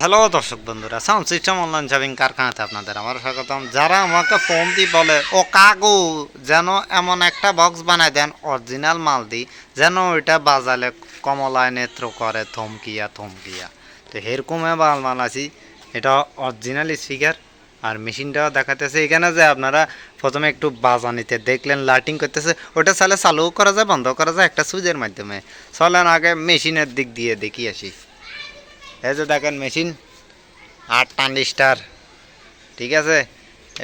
Hello দর্শক বন্ধুরা sound system online shopping কারখানাতে আপনাদের আমার স্বাগতম। যারা আমাকে ফোন দিয়ে বলে, ও কাকু, যেন এমন একটা বক্স বানায় দেন অরিজিনাল মাল দিই, যেন ওইটা বাজালে কমলায় নেত্র করে, থমকিয়া থমকিয়া। তো এরকমে মাল মাল আছি এটা অরিজিনাল স্পিকার আর মেশিনটাও দেখাতেছে এখানে যে আপনারা প্রথমে একটু বাজানিতে দেখলেন, লাইটিং করতেছে। ওটা চালে চালু করা যায় বন্ধ করা যায়, একটা সুইচের মাধ্যমে। চলেন আগে মেশিনের দিক দিয়ে দেখি আসি। এই যে দেখেন মেশিন, আট ট্রানজিস্টার, ঠিক আছে?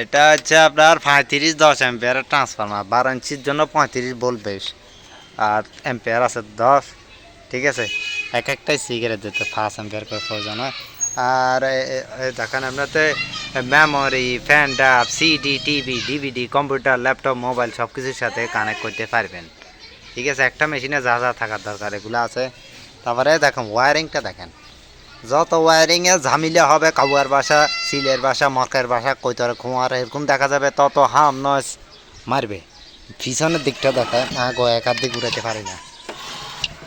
এটা হচ্ছে আপনার পঁয়ত্রিশ দশ অ্যাম্পিয়ারের ট্রান্সফরমার, বারো ইঞ্চির জন্য পঁয়ত্রিশ বেশ আর অ্যাম্পিয়ার আছে দশ, ঠিক আছে? এক একটাই সিগারেট দিতে পাঁচ অ্যাম্পিয়ার করে প্রয়োজন হয়। আর দেখেন আপনাতে মেমোরি ফ্যান ডাব CD TV DVD computer laptop mobile সব কিছুর সাথে কানেক্ট করতে পারবেন। ঠিক আছে? একটা মেশিনে যা যা থাকার দরকার, এগুলো আছে। তারপরে দেখেন ওয়ারিংটা দেখেন। যত ওয়ারিংয়ে ঝামেলা হবে, কাবুয়ার বাসা, সিলের বাসা, মকের বাসা, কৈতর কুমার এরকম দেখা যাবে, তত হাম নয় মারবে। পিছনের দিকটা দেখায় আগে এক হাত দিয়ে ঘুরাতে পারি না।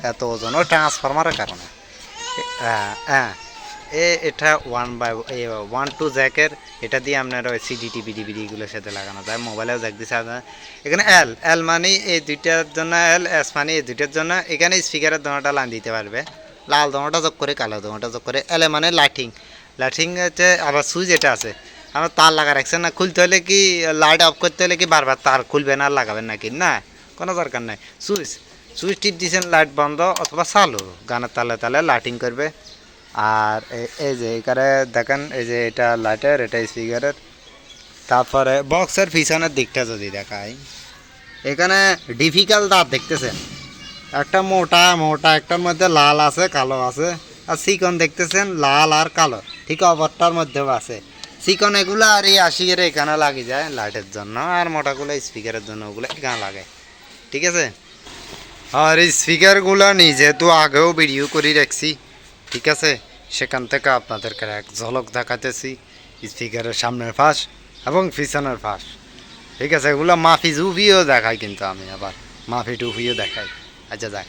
এত ওজন ওই ট্রান্সফরমারের কারণে। হ্যাঁ হ্যাঁ। এ, এটা ওয়ান বাই ওয়ান টু জ্যাকের এটা দিয়ে আপনার ওই সিডি টিভি ডিভিডিগুলোর সাথে লাগানো যায়। মোবাইলেও জ্যাক দিচ্ছে আপনার। এখানে এল এল মানে এই দুইটার জন্য এল এস মানে এই দুইটার জন্য এখানে স্পিকারের দোনোটা লাইন দিতে পারবে। লাল দোনোটা যোগ করে কালো দোনোটা যোগ করে এলে মানে লাইটিং লাইটিং হচ্ছে আবার সুইচ এটা আছে। আমার তার লাগা রাখছেন না, খুলতে হলে কি লাইট অফ করতে হলে কি বারবার তার খুলবেন আর লাগাবেন নাকি? না, কোনো দরকার নাই। সুইচ সুইচ টিপ দিয়েছেন লাইট বন্ধ অথবা চালু। গানের তালে তালে লাইটিং করবে। আর এই যে এখানে দেখেন, এই যে এটা লাইটের এটা স্পিকারের তারপরে বক্সের পিছনের দিকটা যদি দেখাই, এখানে ডিফিকাল্ট দাঁত দেখতেছেন? একটা মোটা মোটা, একটার মধ্যে লাল আছে, কালো আছে। আর চিকন দেখতেছেন, লাল আর কালো, ঠিক অপরটার মধ্যেও আছে। চিকন এগুলো আর এই আশিকের এখানে লাগে যায় লাইটের জন্য, আর মোটাগুলো স্পিকারের জন্য ওগুলো এখানে লাগে। ঠিক আছে? আর এই স্পিকারগুলো নিজে তো আগেও ভিডিও করে রাখছি ঠিক আছে? সেখান থেকে আপনাদেরকে এক ঝলক দেখাতেছি স্পিকারের সামনের ফাঁস এবং পিছনের ফাঁস ঠিক আছে, এগুলো মাফি জুফিও দেখাই কিন্তু আমি আবার। মাফি টুফিও দেখাই। আচ্ছা দেখ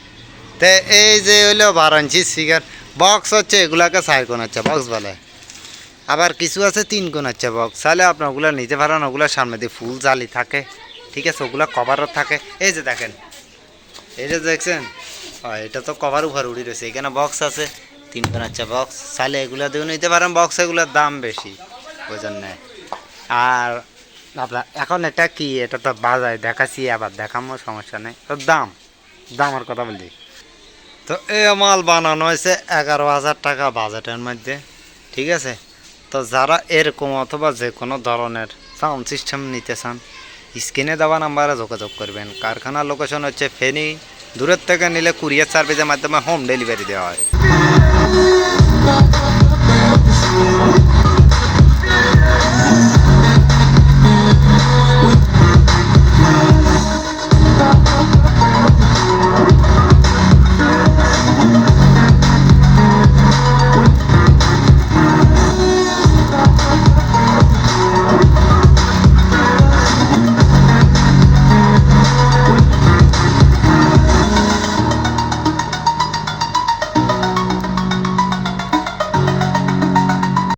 তো এই যে হইল বারো স্পিকার বক্স হচ্ছে, এগুলাকে চার কোন হচ্ছে বক্স বলে। আবার কিছু আছে তিন কোন হচ্ছে বক্স তাহলে আপনার ওগুলো নিতে পারেন ওগুলোর সামনে দিয়ে ফুল জালি থাকে। ঠিক আছে, ওগুলো কভারও থাকে। এই যে দেখেন, এই যে দেখছেন? এটা তো কভার উপর উড়ি রয়েছে, এখানে বক্স আছে। তিন হচ্ছে বক্স চাইলে এগুলো দিয়েও নিতে পারেন বক্স এগুলোর দাম বেশি ওই জন্যে আর আপনার, এখন এটা কি, এটা তো বাজায় দেখাচ্ছি, আবার দেখামো, সমস্যা নেই। তো দাম দামের কথা বলি তো এ মাল বানানো হয়েছে এগারো হাজার টাকা বাজেটের মধ্যে, ঠিক আছে? তো যারা এরকম অথবা যে কোনো ধরনের সাউন্ড সিস্টেম নিতে চান, স্ক্রিনে দেওয়া নাম্বারে যোগাযোগ করবেন। কারখানার লোকেশন হচ্ছে ফেনি, দূরের থেকে নিলে কুরিয়ার সার্ভিসের মাধ্যমে হোম ডেলিভারি দেওয়া হয়। Thank you.